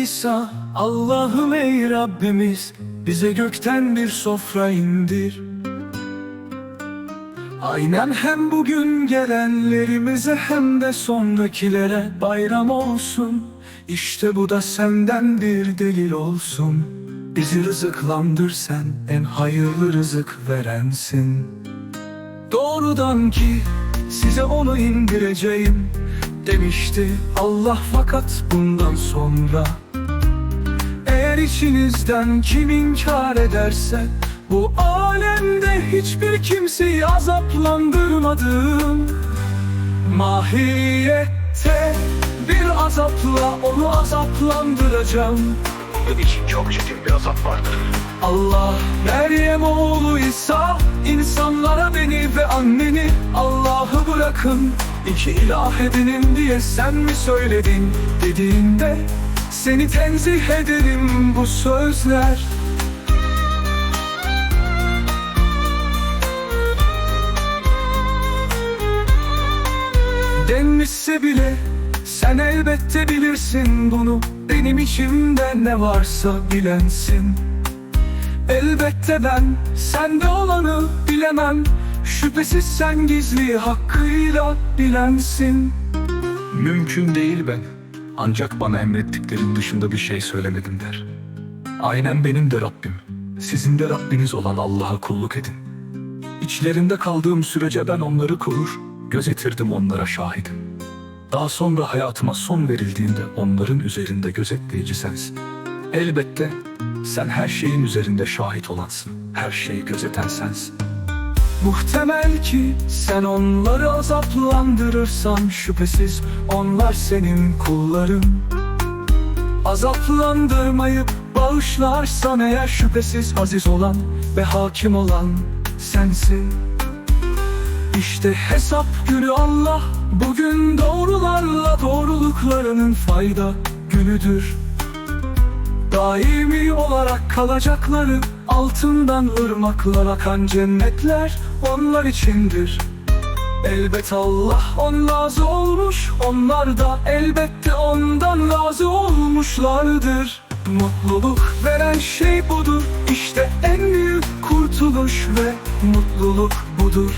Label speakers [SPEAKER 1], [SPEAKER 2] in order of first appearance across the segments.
[SPEAKER 1] İsa Allah'ım ey Rabbimiz Bize gökten bir sofra indir. Aynen hem bugün gelenlerimize hem de sonrakilere bayram olsun. İşte bu da senden bir delil olsun. Bizi rızıklandır sen en hayırlı rızık verensin. Doğrudan ki size onu indireceğim Demişti Allah fakat bundan sonra Eğer içinizden kim inkar ederse Bu alemde hiçbir kimseyi azaplandırmadım. Mahiyette bir azapla onu azaplandıracağım.
[SPEAKER 2] Bunun için çok çetin bir azap vardır.
[SPEAKER 1] Allah Meryem oğlu İsa insanlara beni ve anneni Allah'ı bırakın. İki ilah edinin diye sen mi söyledin dediğinde Seni tenzih ederim bu sözler. Denmişse bile sen elbette bilirsin bunu. Benim içimde ne varsa bilensin. Elbette ben sende olanı bilemem. Şüphesiz sen gizli hakkıyla bilensin.
[SPEAKER 2] Mümkün değil ben. Ancak bana emrettiklerin dışında bir şey söylemedim der.
[SPEAKER 1] Aynen benim de Rabbim. Sizin de Rabbiniz olan Allah'a kulluk edin. İçlerinde kaldığım sürece ben onları korur Gözetirdim onlara şahidim. Daha sonra hayatıma son verildiğinde onların üzerinde gözetleyici sensin. Elbette sen her şeyin üzerinde şahit olansın. Her şeyi gözeten sensin Muhtemel ki sen onları azaplandırırsan şüphesiz onlar senin kulların. Azaplandırmayıp bağışlarsan eğer şüphesiz aziz olan ve hakim olan sensin. İşte hesap günü Allah bugün doğrularla doğruluklarının fayda günüdür. Daimi olarak kalacakları altından ırmaklar akan cennetler onlar içindir. Elbet Allah on razı olmuş Onlar da elbette ondan razı olmuşlardır. Mutluluk veren şey budur İşte en büyük kurtuluş ve mutluluk budur.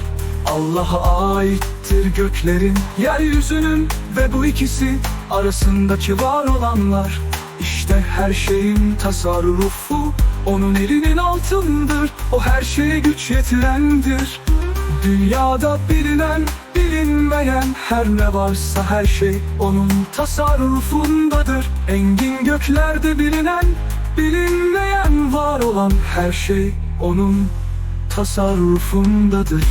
[SPEAKER 1] Allah'a aittir göklerin, yeryüzünün ve bu ikisi arasındaki var olanlar. İşte her şeyin tasarrufu onun elinin altındır O her şeye güç yetirendir Dünyada bilinen, bilinmeyen her ne varsa her şey onun tasarrufundadır. Engin göklerde bilinen, bilinmeyen var olan her şey onun tasarrufundadır.